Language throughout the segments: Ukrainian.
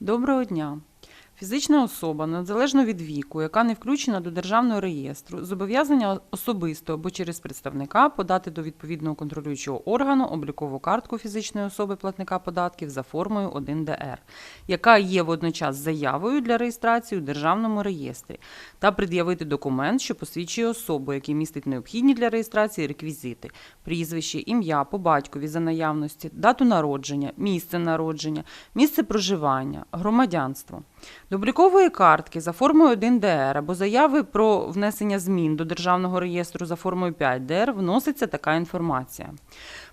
Доброго дня. Фізична особа, незалежно від віку, яка не включена до державного реєстру, зобов'язання особисто або через представника подати до відповідного контролюючого органу облікову картку фізичної особи платника податків за формою 1ДР, яка є водночас заявою для реєстрації у державному реєстрі, та пред'явити документ, що посвідчує особу, який містить необхідні для реєстрації реквізити: прізвище, ім'я по батькові за наявності, дату народження, місце народження, місце проживання, громадянство. До облікової картки за формою 1ДР або заяви про внесення змін до державного реєстру за формою 5ДР вноситься така інформація.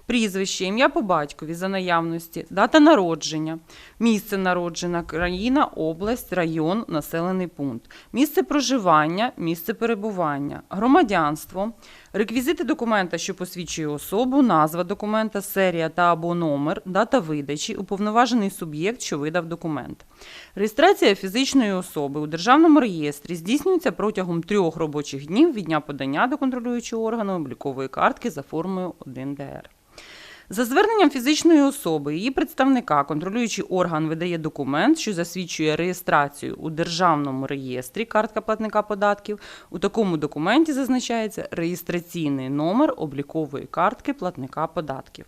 Прізвище, ім'я по батькові за наявності, дата народження, місце народження, країна, область, район, населений пункт, місце проживання, місце перебування, громадянство, реквізити документа, що посвідчує особу, назва документа, серія та або номер, дата видачі, уповноважений суб'єкт, що видав документ. Реєстрація фізичної особи у державному реєстрі здійснюється протягом трьох робочих днів від дня подання до контролюючого органу облікової картки за формою 1ДР. За зверненням фізичної особи, її представника, контролюючий орган видає документ, що засвідчує реєстрацію у державному реєстрі картка платника податків. У такому документі зазначається реєстраційний номер облікової картки платника податків.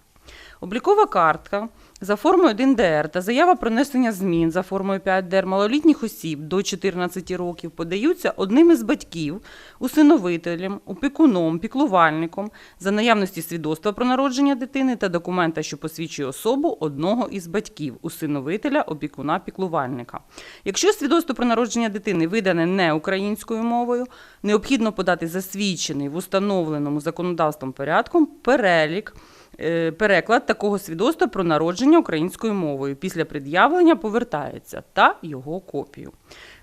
Облікова картка за формою 1ДР та заява про внесення змін за формою 5ДР малолітніх осіб до 14 років подаються одним із батьків, усиновителем, опікуном, піклувальником за наявності свідоцтва про народження дитини та документа, що посвідчує особу одного із батьків усиновителя, опікуна, піклувальника. Якщо свідоцтво про народження дитини видане не українською мовою, необхідно подати засвідчений в установленому законодавством порядком перелік переклад такого свідоцтва про народження українською мовою. Після пред'явлення повертається та його копію.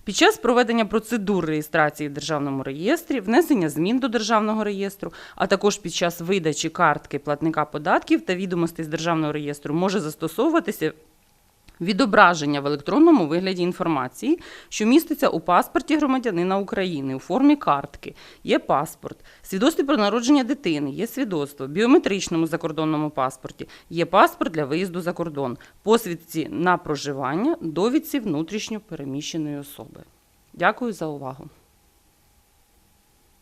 Під час проведення процедур реєстрації в державному реєстрі, внесення змін до державного реєстру, а також під час видачі картки платника податків та відомостей з державного реєстру може застосовуватися відображення в електронному вигляді інформації, що міститься у паспорті громадянина України у формі картки. Є паспорт, свідоцтво про народження дитини, є свідоцтво, біометричному закордонному паспорті, є паспорт для виїзду за кордон, посвідці на проживання, довідці внутрішньо переміщеної особи. Дякую за увагу.